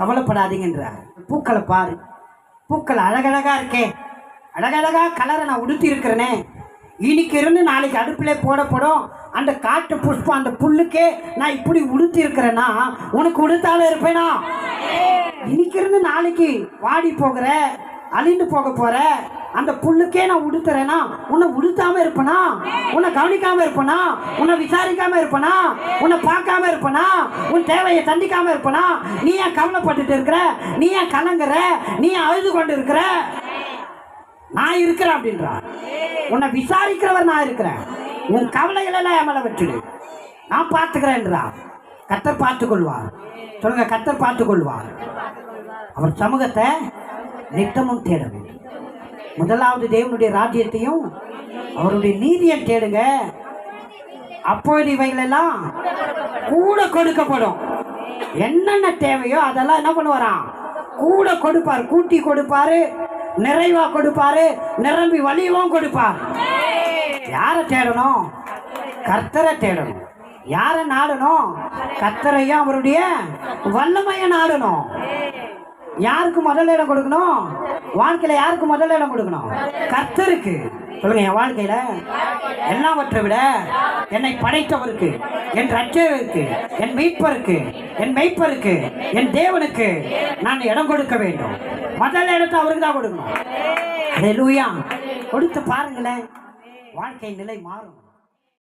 கவலைப்படாதீங்கன்றார். பூக்களை பாரு. பூக்கள் அழகழகா இருக்கே. அழகழகா கலரை நான் உடுத்தி இருக்கிறேனே. இன்னைக்கு இருந்து நாளைக்கு அடுப்பில் போடப்படும். அந்த காட்டு புஷ்பம் அந்த புல்லுக்கே நான் இப்படி உடுத்தி இருக்கிறேன்னா உனக்கு உடுத்தாலும் இருப்பேனா? இன்னைக்கு இருந்து நாளைக்கு வாடி போகிற அழிந்து போக போற. அந்த புல்லுக்கே நான் உடுத்துறேனா? உன்னை உடுத்தாம இருப்பனா? உன்னை கவனிக்காம இருப்பனா? உன்னை விசாரிக்காம இருப்பனா? உன்னை பார்க்காம இருப்பனா? உன் தேவையை சந்திக்காம இருப்பனா? நீ ஏன் கவலைப்பட்டுட்டு இருக்கிற? நீ ஏன் கலங்குற? நீ அழுது கொண்டு இருக்கிற நான் இருக்கிறேன் அப்படின்றார் உன்னை விசாரிக்கிறவர் நான் இருக்கிறேன். உன் கவலைகள் எல்லாம் என் மேல வச்சுடு நான் பார்த்துக்கிறேன்றா. கத்தர் பார்த்துக்கொள்வார். சொல்லுங்க கத்தர் பார்த்துக்கொள்வார். அவர் சமூகத்தை நித்தமும் தேட வேண்டும் முதலாவது தேவனுடைய ராஜ்யத்தையும் அவருடைய நீதியை தேடுங்க. அப்பொழுது இவைகளெல்லாம் கூட கொடுக்கப்படும். என்னென்ன தேவையோ அதெல்லாம் என்ன பண்ணுவாராம்? கூட கொடுப்பார். கூட்டி கொடுப்பாரு நிறைவா கொடுப்பாரு நிரம்பி வலியவும் கொடுப்பார். யாரை தேடணும்? கர்த்தரை தேடணும். யாரை நாடணும்? கர்த்தரையும் அவருடைய வல்லமையை நாடணும். யாருக்கு முதல் இடம் கொடுக்கணும்? வாழ்க்கையில யாருக்கு முதல் இடம் கொடுக்கணும்? கர்த்தருக்கு. சொல்லுங்க என் வாழ்க்கையில. எல்லாவற்றை விட என்னை படைத்தவருக்கு என் ரட்சகருக்கு என் மீட்பருக்கு என் மெய்ப்பருக்கு என் தேவனுக்கு நான் இடம் கொடுக்க வேண்டும். முதல் இடத்தை அவருக்கு தான் கொடுக்கணும். லூயா கொடுத்து பாருங்களேன். வாழ்க்கை நிலை மாறும்.